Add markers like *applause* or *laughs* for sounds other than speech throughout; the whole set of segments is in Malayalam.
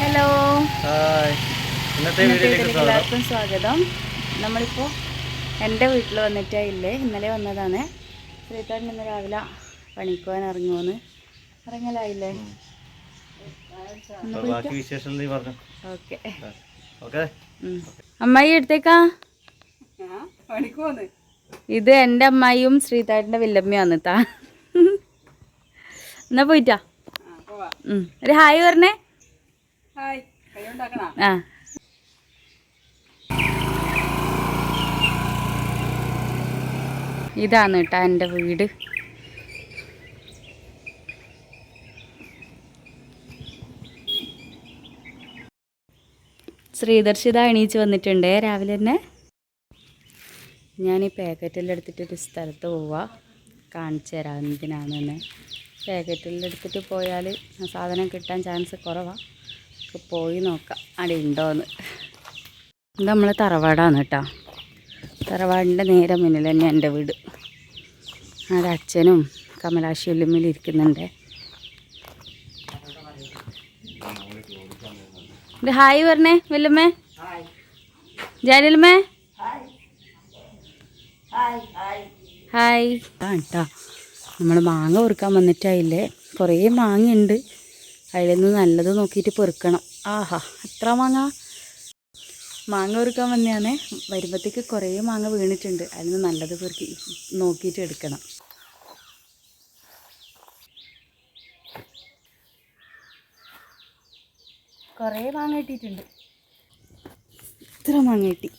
ഹലോ. ഹായ്. ഇന്നത്തെ ഇന്നത്തെ വീഡിയോയിലേക്ക് സ്വാഗതം. എല്ലാവർക്കും സ്വാഗതം. നമ്മളിപ്പോൾ എന്റെ വീട്ടിൽ വന്നിട്ടേ ഇല്ലേ? ഇന്നലെ വന്നതാണ്. ശ്രീതാരൻ ഇന്ന് രാവിലെ പണിക്ക് പോകാൻ ഇറങ്ങുമെന്ന് ഇറങ്ങലായില്ലേ ബാക്കി വിശേഷം നീ പറഞ്ഞു. ഓക്കെ. ഓക്കെ. അമ്മായി എടുത്തേക്കാ? ഇത് എന്റെ അമ്മായിയും ശ്രീതാട്ടിന്റെ വില്ലമ്മയാണ് താ എന്നാ പോയിട്ടാ. ഒരു ഹായ് പറഞ്ഞേ. ആ. ഇതാണ് കേട്ടോ എന്റെ വീട്. ശ്രീദർശിത എണീച്ച് വന്നിട്ടുണ്ട്. രാവിലെ തന്നെ ഞാൻ ഈ പാക്കറ്റെല്ലാം എടുത്തിട്ട് ഒരു സ്ഥലത്ത് പോവാ. കാണിച്ചു തരാം എന്തിനാണെന്ന്. പാക്കറ്റിലെടുത്തിട്ട് എടുത്തിട്ട് പോയാൽ ആ സാധനം കിട്ടാൻ ചാൻസ് കുറവാണ് നമുക്ക് പോയി നോക്കാം. അവിടെ ഉണ്ടോയെന്ന് ഇത് നമ്മൾ തറവാടാണ് കേട്ടോ. തറവാടിന്റെ നേരെ മുന്നിൽ തന്നെ എന്റെ വീട്. അവിടെ അച്ഛനും കമലാശി വല്യമ്മയിൽ ഇരിക്കുന്നുണ്ട്. ഹായ് പറഞ്ഞേ വല്ലുമ്മേ ജാനലമ്മേ ഹായ്. കേട്ടോ നമ്മൾ മാങ്ങ പെറുക്കാൻ വന്നിട്ടായില്ലേ കുറേ മാങ്ങ ഉണ്ട് അതിൽ നിന്ന് നല്ലത് നോക്കിയിട്ട് പെറുക്കണം. ആഹാ എത്ര മാങ്ങ? മാങ്ങ പൊറുക്കാൻ വന്നതാണ്. വരുമ്പോഴത്തേക്ക് കുറേ മാങ്ങ വീണിട്ടുണ്ട്. അതിൽ നിന്ന് നല്ലത് പെറുക്കി നോക്കിയിട്ട് എടുക്കണം. കുറേ മാങ്ങ കിട്ടിയിട്ടുണ്ട്. ഇത്ര മാങ്ങ കിട്ടി.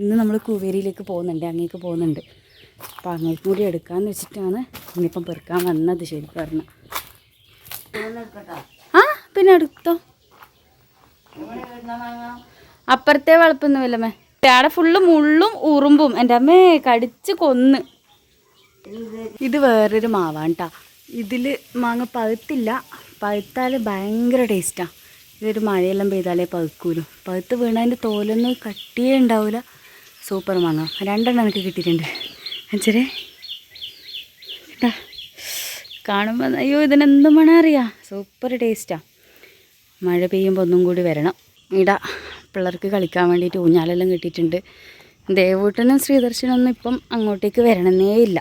ഇന്ന് നമ്മൾ കുവേരിയിലേക്ക് പോകുന്നുണ്ട് അങ്ങേക്ക് പോകുന്നുണ്ട്. അപ്പോൾ അങ്ങേക്ക് കൂടി എടുക്കാമെന്ന് വെച്ചിട്ടാണ് ഇന്നിപ്പം പെറുക്കാൻ വന്നത് ശരി പറഞ്ഞു. ആ പിന്നെ എടുത്തോ. അപ്പുറത്തെ വളപ്പൊന്നുമില്ലമ്മേ അവിടെ ഫുള്ള് മുള്ളും ഉറുമ്പും. എന്റെ അമ്മേ കടിച്ച് കൊന്ന്. ഇത് വേറൊരു മാവാണ് കേട്ടോ ഇതിൽ മാങ്ങ പഴുത്തില്ല. പഴുത്താൽ ഭയങ്കര ടേസ്റ്റാണ് ഇതൊരു മഴയെല്ലാം പെയ്താലേ പഴുക്കൂലും. പഴുത്ത് വീണതിന്റെ തോലൊന്നും കട്ടിയേ ഉണ്ടാവില്ല സൂപ്പർ മാങ്ങ. രണ്ടെണ്ണം എനിക്ക് കിട്ടിയിട്ടുണ്ട്. അച്ഛരെ. കാണുമ്പോൾ അയ്യോ ഇതിനെന്ത് മണം അറിയാം. സൂപ്പർ ടേസ്റ്റാണ് മഴ പെയ്യുമ്പോൾ ഒന്നും കൂടി വരണം. ഇടാ. പിള്ളേർക്ക് കളിക്കാൻ വേണ്ടിയിട്ട് ഊഞ്ഞാലെല്ലാം കിട്ടിയിട്ടുണ്ട്. ദേവൂട്ടനും ശ്രീദർശനൊന്നും ഇപ്പം അങ്ങോട്ടേക്ക് വരണമെന്നേ ഇല്ല.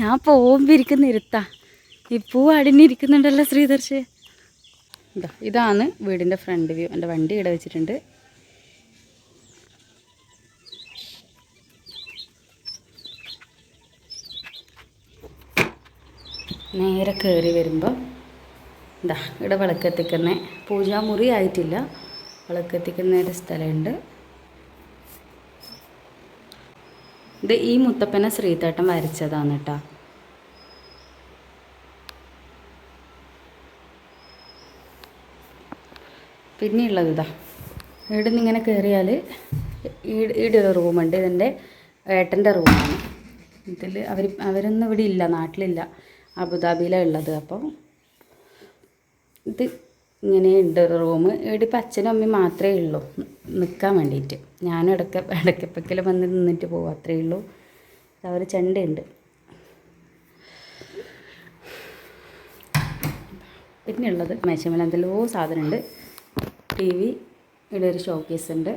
ഞാൻ പോകുമ്പോൾ ഇരിക്കുന്ന ഇരുത്താ ഇപ്പോൾ അടിഞ്ഞിരിക്കുന്നുണ്ടല്ലോ ശ്രീദർശ് ഇതാ ഇതാണ് വീടിന്റെ ഫ്രണ്ട് വ്യൂ. എന്റെ വണ്ടി ഇവിടെ വെച്ചിട്ടുണ്ട്. നേരെ കയറി വരുമ്പോൾ ഇതാ ഇവിടെ വിളക്കെത്തിക്കുന്ന പൂജാമുറി ആയിട്ടില്ല. വിളക്കെത്തിക്കുന്ന ഒരു സ്ഥലമുണ്ട്. ഇത് ഈ മുത്തപ്പനെ ശ്രീതേട്ടൻ വരച്ചതാണ് കേട്ടോ. പിന്നെയുള്ളത് ഇതാ ഇവിടെ നിന്ന് ഇങ്ങനെ കയറിയാൽ ഇവിടെ ഒരു റൂമുണ്ട്. ഇതെന്റെ ഏട്ടന്റെ റൂമാണ്. ഇതിൽ അവർ അവരൊന്നും ഇവിടെ ഇല്ല നാട്ടിലില്ല. അബുദാബിയിലാണ് ഉള്ളത് അപ്പോൾ ഇത് ഇങ്ങനെ ഉണ്ട്. ഒരു റൂം ഇപ്പം അച്ഛനും അമ്മയും മാത്രമേ ഉള്ളൂ. നിൽക്കാൻ വേണ്ടിയിട്ട്. ഞാനും ഇടയ്ക്ക് ഇടയ്ക്കപ്പക്കൽ വന്ന് നിന്നിട്ട് പോകും അത്രയേ ഉള്ളൂ. അവർ ചെണ്ടയുണ്ട് പിന്നെ ഉള്ളത് മേശമേല എന്തെല്ലോ സാധനമുണ്ട്. ടി വി ഇവിടെ ഒരു ഷോക്കേസ് ഉണ്ട്.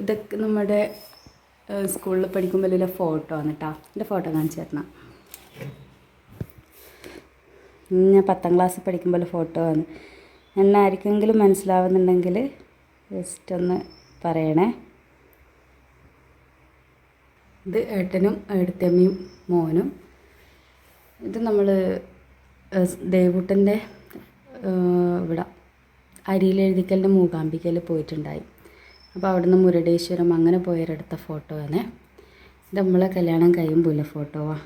ഇതൊക്കെ നമ്മുടെ സ്കൂളിൽ പഠിക്കുമ്പോഴുള്ള ഫോട്ടോ ആണ് കേട്ടോ എന്റെ ഫോട്ടോ കാണിച്ചു തരണം. ഞാൻ പത്താം ക്ലാസ്സിൽ പഠിക്കുമ്പോൾ ഫോട്ടോ ആണ്. എന്നെ ആർക്കെങ്കിലും മനസ്സിലാവുന്നുണ്ടെങ്കിൽ ജസ്റ്റ് ഒന്ന് പറയണേ. ഇത് ഏട്ടനും ഏട്ടത്തമ്മയും മോനും. ഇത് നമ്മൾ ദേവൂട്ടന്റെ ഇവിടെ അരിയിലെഴുതിക്കലിന്റെ മൂകാംബികയിൽ പോയിട്ടുണ്ടായി. അപ്പോൾ അവിടുന്ന് മുരുടേശ്വരം അങ്ങനെ പോയവരെടുത്ത ഫോട്ടോ ആണ് ഇത് നമ്മളെ കല്യാണം കഴിയുമ്പോൾ ഫോട്ടോവാ.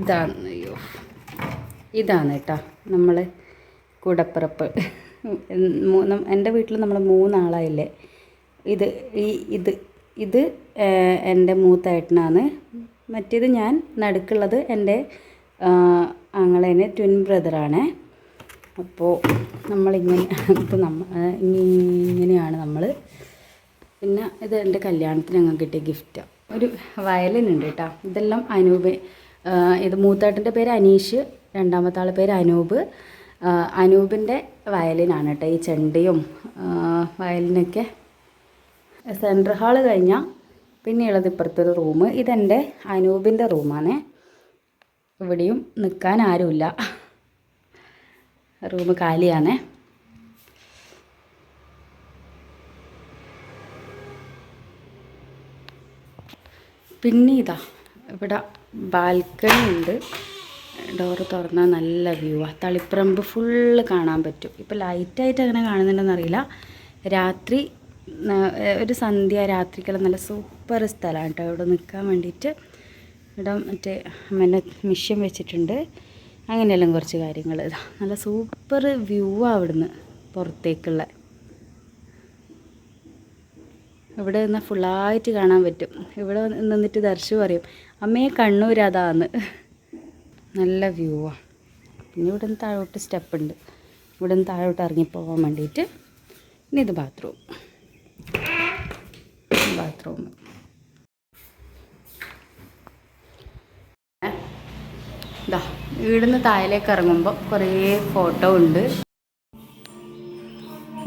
ഇതാണ് അയ്യോ. ഇതാണ് കേട്ടോ നമ്മൾ കൂടപ്പിറപ്പ്. എന്റെ വീട്ടിൽ നമ്മൾ മൂന്നാളായില്ലേ. ഇത് ഈ ഇത് ഇത് എന്റെ മൂത്തേട്ടനാണ്. മറ്റേത് ഞാൻ നടുക്കുള്ളത് എന്റെ ആങ്ങളേന് ട്വിൻ ബ്രദറാണ് അപ്പോൾ നമ്മളിങ്ങനെ ഇപ്പോൾ നമ്മ ഇങ്ങനെയാണ് നമ്മൾ പിന്നെ ഇത് എന്റെ കല്യാണത്തിന് ഞങ്ങൾ കിട്ടിയ ഗിഫ്റ്റാണ് ഒരു വയലിൻ ഉണ്ട് കേട്ടോ. ഇതെല്ലാം അനൂപ് ഇത് മൂത്തേട്ടന്റെ പേര് അനീഷ്. രണ്ടാമത്തെ ആളെ പേര് അനൂപ്. അനൂപിന്റെ വയലിനാണ് കേട്ടോ ഈ ചെണ്ടയും വയലിനൊക്കെ സെൻട്രൽ ഹാൾ കഴിഞ്ഞാൽ പിന്നെയുള്ളത് ഇപ്പുറത്തൊരു റൂം ഇതെന്റെ അനൂപിന്റെ റൂമാണ് ഇവിടെയും നിൽക്കാൻ ആരുമില്ല. റൂം കാലിയാണ്. പിന്നെ ഇതാ ഇവിടെ ബാൽക്കണി ഉണ്ട് ഡോറ് തുറന്നാൽ നല്ല വ്യൂ ആ. തളിപ്പറമ്പ് ഫുള്ള് കാണാൻ പറ്റും. ഇപ്പോൾ ലൈറ്റായിട്ട് അങ്ങനെ കാണുന്നുണ്ടെന്ന് അറിയില്ല. രാത്രി ഒരു സന്ധ്യ രാത്രിക്കെല്ലാം നല്ല സൂപ്പർ സ്ഥലമാണ് കേട്ടോ ഇവിടെ നിൽക്കാൻ വേണ്ടിയിട്ട് ഇവിടെ മറ്റേ അമ്മേന്റെ മിഷ്യൻ വെച്ചിട്ടുണ്ട്. അങ്ങനെയെല്ലാം കുറച്ച് കാര്യങ്ങൾ നല്ല സൂപ്പർ വ്യൂ ആണ് അവിടുന്ന് പുറത്തേക്കുള്ള. ഇവിടെ നിന്നാൽ ഫുള്ളായിട്ട് കാണാൻ പറ്റും. ഇവിടെ നിന്നിട്ട് ദർശു പറയും അമ്മയെ കണ്ണൂർ അതാന്ന്. നല്ല വ്യൂ ആ പിന്നെ ഇവിടെ നിന്ന് താഴോട്ട് സ്റ്റെപ്പ് ഉണ്ട് ഇവിടെ നിന്ന് താഴോട്ട് ഇറങ്ങിപ്പോകാൻ വേണ്ടിയിട്ട് ഇനി ഇത് ബാത്റൂം. ബാത്റൂം. ഇതാ ഇവിടുന്ന് താഴേക്ക് ഇറങ്ങുമ്പോൾ കുറേ ഫോട്ടോ ഉണ്ട്.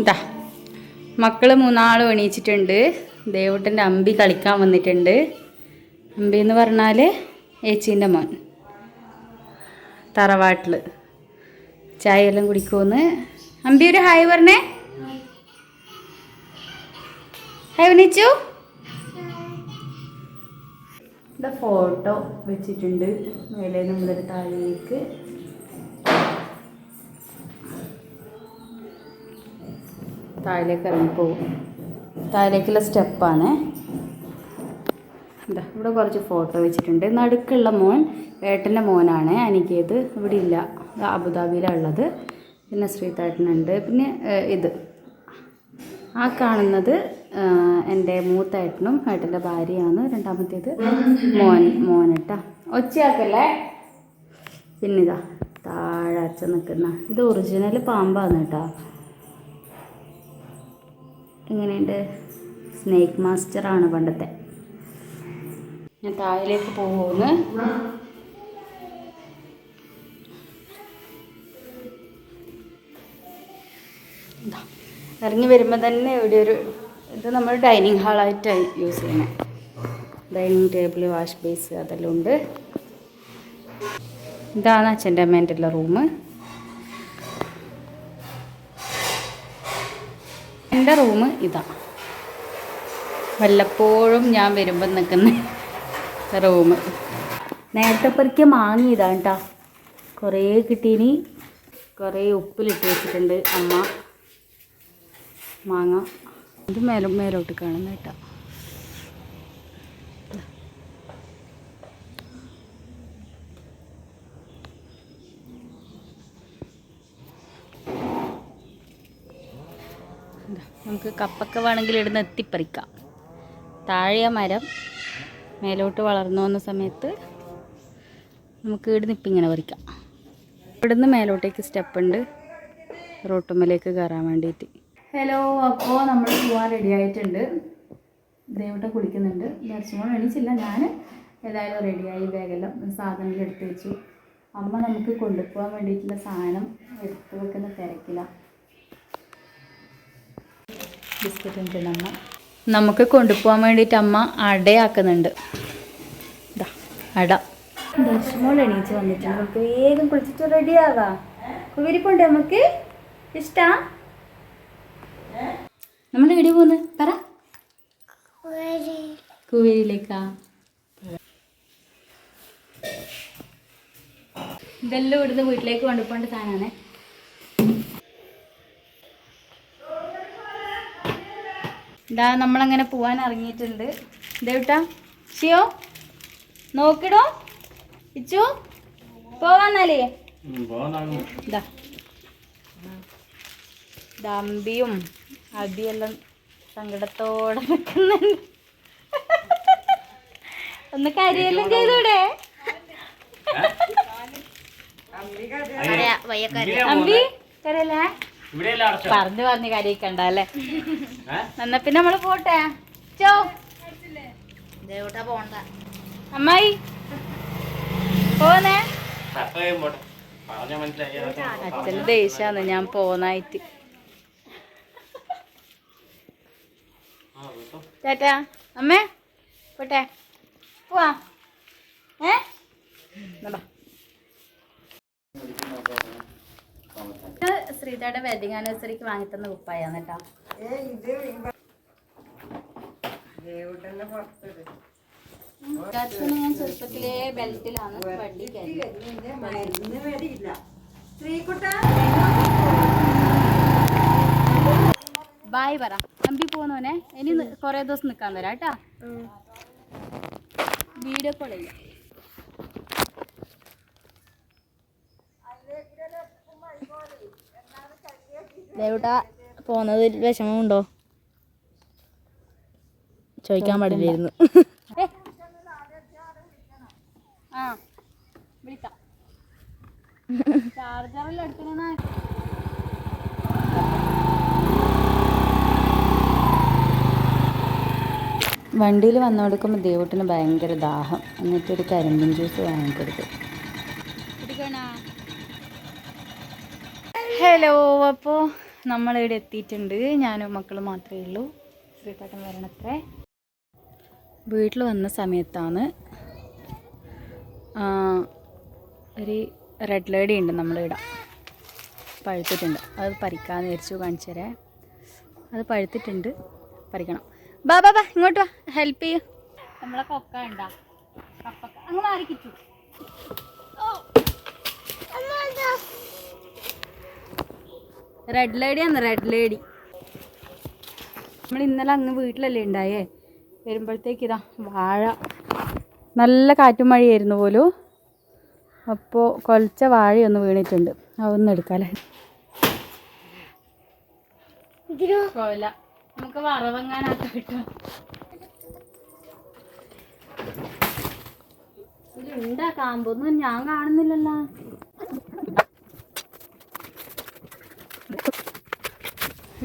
ഇതാ മക്കൾ മൂന്നാളും എണീച്ചിട്ടുണ്ട്. ദേവട്ടന്റെ അമ്പി കളിക്കാൻ വന്നിട്ടുണ്ട്. അമ്പി എന്ന് പറഞ്ഞാൽ ഏച്ചീന്റെ മോൻ. തറവാട്ടിൽ ചായ എല്ലാം കുടിക്കുമെന്ന് അമ്പി ഒരു ഹായ് പറഞ്ഞേ. ഹായ് ഉണ്ണിച്ചു ഇവിടെ ഫോട്ടോ വെച്ചിട്ടുണ്ട്. മേലെ നമ്മളൊരു താഴേക്ക്. താഴേക്ക് ഇറങ്ങിപ്പോവും. താഴേക്കുള്ള സ്റ്റെപ്പാണ്. ഇവിടെ കുറച്ച് ഫോട്ടോ വെച്ചിട്ടുണ്ട്. നടുക്കുള്ള മോൻ ഏട്ടന്റെ മോനാണ് എനിക്കേത് ഇവിടെ ഇല്ല അബുദാബിയിലാണ് ഉള്ളത് പിന്നെ ശ്രീതാട്ടനുണ്ട്. പിന്നെ ഇത്. ആ കാണുന്നത് എന്റെ മൂത്ത ഏട്ടനും ഏട്ടന്റെ ഭാര്യയാണ്. രണ്ടാമത്തേത് മോൻ മോനട്ടാ. ഒച്ചയാക്കല്ലേ? പിന്നിതാ താഴെ അച്ഛൻ നിൽക്കുന്ന. ഇത് ഒറിജിനൽ പാമ്പാണ് കേട്ടോ. എങ്ങനെയുണ്ട്? സ്നേക്ക് മാസ്റ്ററാണ് പണ്ടത്തെ. ഞാൻ താഴേക്ക് പോകുമെന്ന് ഇറങ്ങി വരുമ്പോൾ തന്നെ ഇവിടെ ഒരു ഇത് നമ്മൾ ഡൈനിങ് ഹാളായിട്ടാണ് യൂസ് ചെയ്യുന്നത് ഡൈനിങ് ടേബിൾ വാഷ് ബേസ് അതെല്ലാം ഉണ്ട്. ഇതാണ് അച്ഛന്റെ അമ്മേന്റെ ഉള്ള റൂം എന്റെ റൂം ഇതാ. വല്ലപ്പോഴും ഞാൻ വരുമ്പോൾ നിൽക്കുന്ന റൂം നേരത്തെ പെറുക്കിയ മാങ്ങ ഇതാണ് കേട്ടോ. കുറേ കിട്ടീനി. കുറേ ഉപ്പിലിട്ട് വെച്ചിട്ടുണ്ട് അമ്മ. മാങ്ങ. ഇത് മേലോ മേലോട്ട് കാണുന്ന കേട്ടോ. നമുക്ക് കപ്പൊക്കെ വേണമെങ്കിൽ ഇവിടുന്ന് എത്തിപ്പറിക്കാം. താഴെയ മരം. മേലോട്ട് വളർന്നു വന്ന സമയത്ത് നമുക്ക് ഇവിടുന്ന് ഇപ്പം ഇങ്ങനെ പറിക്കാം. ഇവിടുന്ന് മേലോട്ടേക്ക് സ്റ്റെപ്പ് ഉണ്ട് റോട്ടുമ്മലേക്ക് കയറാൻ വേണ്ടിയിട്ട്. ഹലോ അപ്പോൾ നമ്മൾ പോകാൻ റെഡി ആയിട്ടുണ്ട്. ദേവട്ട കുളിക്കുന്നുണ്ട്. ദർശനം എണീച്ചില്ല. ഞാൻ ഏതായാലും റെഡിയായി ബാഗെല്ലാം സാധനങ്ങൾ എടുത്തു വെച്ചു. അമ്മ നമുക്ക് കൊണ്ടുപോകാൻ വേണ്ടിയിട്ടുള്ള സാധനം എടുത്തു വെക്കുന്ന തിരക്കില്ല ബിസ്ക്കറ്റ് ഉണ്ട് അമ്മ. നമുക്ക് കൊണ്ടുപോകാൻ വേണ്ടിയിട്ട് അമ്മ അടയാക്കുന്നുണ്ട്. അട. ദർശമോൾ എണീച്ച് വന്നിട്ടുണ്ട് നമുക്ക് വേഗം കുളിച്ചിട്ട് റെഡിയാവാ കുവിരിപ്പുണ്ട് നമുക്ക് ഇഷ്ടാ? നമ്മൾ എവിടെ പോന്ന്? പറ. കുവേരിയിലേക്കാ. ഇതെല്ലാം ഇവിടുന്ന് വീട്ടിലേക്ക് കൊണ്ടുപോകേണ്ട സാധനമാണ്. ഇതാ നമ്മളങ്ങനെ പോവാൻ ഇറങ്ങിയിട്ടുണ്ട്. ദേവിട്ടാ ഷിയോ നോക്കിടോ. ഇച്ചു പോവാന്നാലേ? ഇതാ. ദമ്പിയും അടിയെല്ലാം സങ്കടത്തോടെ നിൽക്കുന്നുണ്ട് ഒന്ന് കരിയെല്ലാം ചെയ്തൂടെ? അമ്പി കരയല്ലേ? പറഞ്ഞു പറഞ്ഞു കരയിക്കണ്ട അല്ലേ? എന്നാ പിന്നെ നമ്മൾ പോട്ടെ. ചോ. പോണ്ട. അമ്മായി പോന്നേ. അച്ഛൻ ദേഷ്യാന്ന് ഞാൻ പോന്നായിട്ട്. ചേട്ടാ അമ്മേ പോട്ടെ. പോവാ. ഏ? ശ്രീതയുടെ വെഡിങ് ആനിവേഴ്സറിക്ക് വാങ്ങിത്തന്ന കുപ്പായാണ് കേട്ടോ. ഞാൻ ചെറുപ്പത്തിലെ ബെൽറ്റിലാണ് വണ്ടി ബായ് പറ. തമ്പി പോന്നോനെ. ഇനി കുറേ ദിവസം നിൽക്കാൻ തരാം കേട്ടാ. വീഡിയോ കോൾ ചെയ്യാം. ദേവട്ടാ പോന്നതിൽ വിഷമമുണ്ടോ? ചോദിക്കാൻ പാടില്ലായിരുന്നു. ആ വിളിക്കാം. *laughs* ചാർജറെല്ലാം എടുക്കണ? വണ്ടിയിൽ വന്നു കൊടുക്കുമ്പോൾ ദേവട്ടിന് ഭയങ്കര ദാഹം. എന്നിട്ട് ഒരു കരിമ്പിൻ ജ്യൂസ് വാങ്ങിക്കൊടുത്തു. ഹലോ അപ്പോൾ നമ്മളിവിടെ എത്തിയിട്ടുണ്ട്. ഞാനും മക്കളും മാത്രമേ ഉള്ളൂ. ശ്രീതാട്ടൻ വരണത്രേ. വീട്ടിൽ വന്ന സമയത്താണ് ഒരു റെഡ് ലേഡി ഉണ്ട് നമ്മളിവിടെ. പഴുത്തിട്ടുണ്ട്. അത് പറിക്കാന്ന് വിചാരിച്ചു കാണിച്ചു തരാം അത് പഴുത്തിട്ടുണ്ട്. പറിക്കണം. ബാ ബാ ബാ ഇങ്ങോട്ട് വാ. ഹെൽപ്പ് ചെയ്യൂ. നമ്മളെ കൊക്ക ഉണ്ടാ കപ്പക്ക അങ്ങ് മാറിക്കിച്ചു റെഡ് ലേഡി ആണ് റെഡ് ലേഡി നമ്മൾ ഇന്നലെ അങ്ങ് വീട്ടിലല്ലേ ഉണ്ടായേ? വരുമ്പോഴത്തേക്ക് ഇതാ വാഴ. നല്ല കാറ്റും മഴയായിരുന്നു പോലും. അപ്പോൾ കൊലച്ച വാഴയൊന്ന് വീണിട്ടുണ്ട്. അതൊന്നും എടുക്കാല്ലേ കൊല. നമുക്ക് വറവങ്ങാനാത്ത കിട്ടും. ഇതിലുണ്ടാ കാമ്പൊന്നും ഞാൻ കാണുന്നില്ലല്ലോ.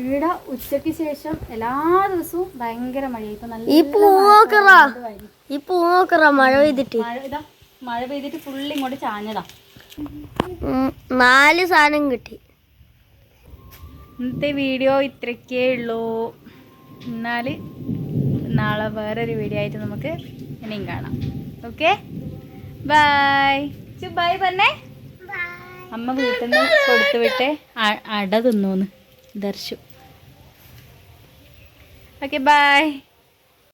ഇവിടെ ഉച്ചയ്ക്ക് ശേഷം എല്ലാ ദിവസവും ഭയങ്കര മഴയായി ഇപ്പൊ നല്ല ഈ പൂവോക്കറ മഴ ഈ പൂവോക്കറ മഴ പെയ്തിട്ട്. മഴ ഇതാ മഴ പെയ്തിട്ട് ഫുള്ള് ഇങ്ങോട്ട് ചാഞ്ഞതാ. നാല് സാധനം കിട്ടി. ഇന്നത്തെ വീഡിയോ ഇത്രയ്ക്കേ ഉള്ളൂ. എന്നാൽ നാളെ വേറൊരു വീഡിയോ ആയിട്ട് നമുക്ക് ഇനിയും കാണാം. ഓക്കെ ബായ് ബായ് പറഞ്ഞേ. അമ്മ വീട്ടിൽ നിന്ന് കൊടുത്തു വിട്ടേ അട തിന്നൂന്ന് ദർശു. Okay bye